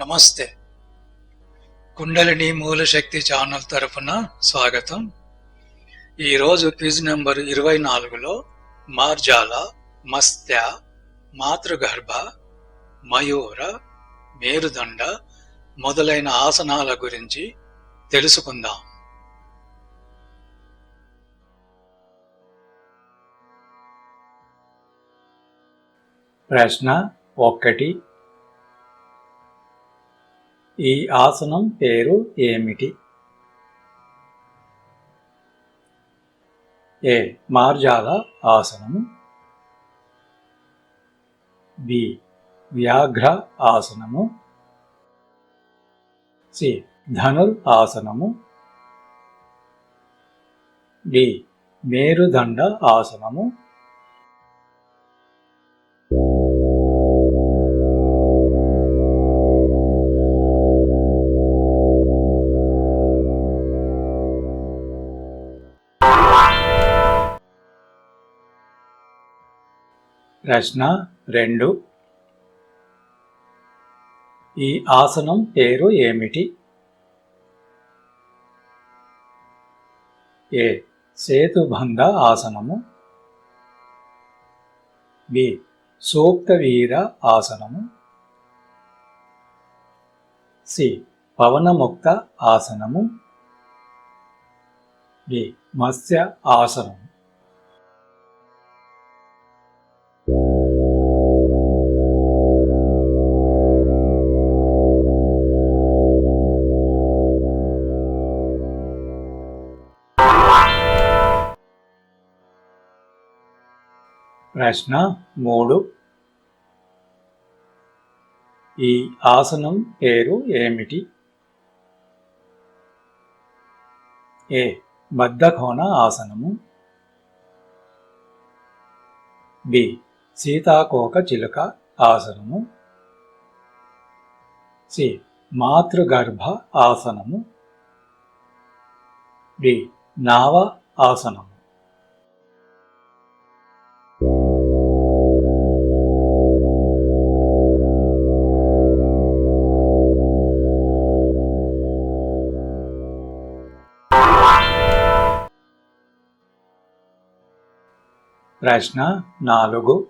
నమస్తే. కుండలిని మూల శక్తి ఛానల్ తరఫున స్వాగతం. ఈరోజు క్విజ్ నెంబర్ ఇరవై నాలుగులో మార్జాల మస్త్య మాతృగర్భ మయూర మేరుదండ మొదలైన ఆసనాల గురించి తెలుసుకుందాం. ప్రశ్న ఒక్కటి ఈ ఆసనం పేరు ఏమిటి? ఏ. మార్జాల ఆసనము. బి. వ్యాఘ్ర ఆసనము. సి. ధనుర్ ఆసనము. డి. మేరుదండ ఆసనము. ప్రశ్న రెండు. ఈ ఆసనం పేరు ఏమిటి? ఏ. సేతుబంధ ఆసనము. బి. సూక్తవీర ఆసనము. సి. పవనముక్త ఆసనము. డి. మత్స్య ఆసనము. ప్రశ్న మూడు. ఈ ఆసనం పేరు ఏమిటి? ఏ. బద్ధకోణ ఆసనము. బి. సీతాకోక చిలుక ఆసనము. సి. మాతృగర్భ ఆసనము. డి. నావ ఆసనము. ప్రశ్న నాలుగు.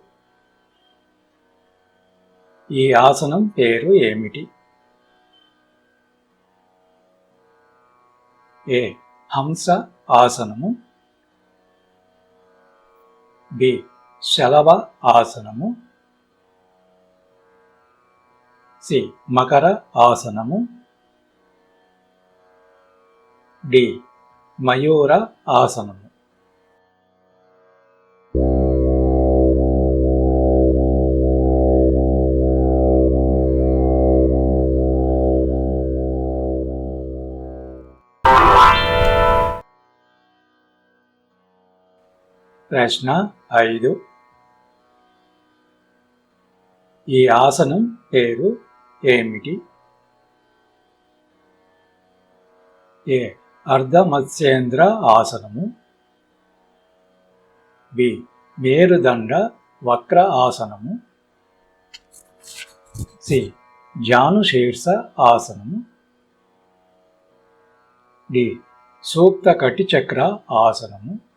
ఈ ఆసనం పేరు ఏమిటి? ఏ. హంస ఆసనము. బి. శలవ ఆసనము. సి. మకర ఆసనము. డి. మయూర ఆసనము. ప్రశ్న ఐదు. ఈ ఆసనం పేరు ఏమిటి? ఏ. అర్ధమత్స్యేంద్ర ఆసనము. బి. మేరుదండ వక్ర ఆసనము. సి. జానుశీర్ష ఆసనము. డి. సూక్త కటిచక్ర ఆసనము.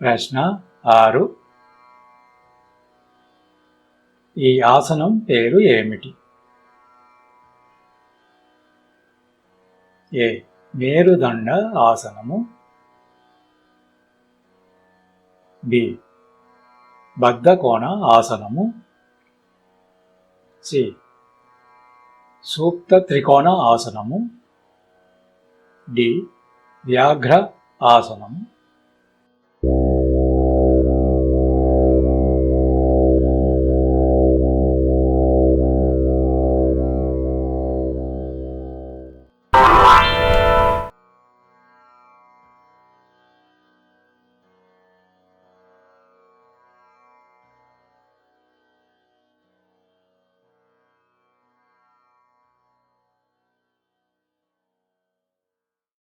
ప్రశ్న ఆరు. ఈ ఆసనం పేరు ఏమిటి? ఏ. మేరుదండ ఆసనము. బి. బద్ధకోణ ఆసనము. సి. సూక్త త్రికోణ ఆసనము. డి. వ్యాఘ్ర ఆసనము.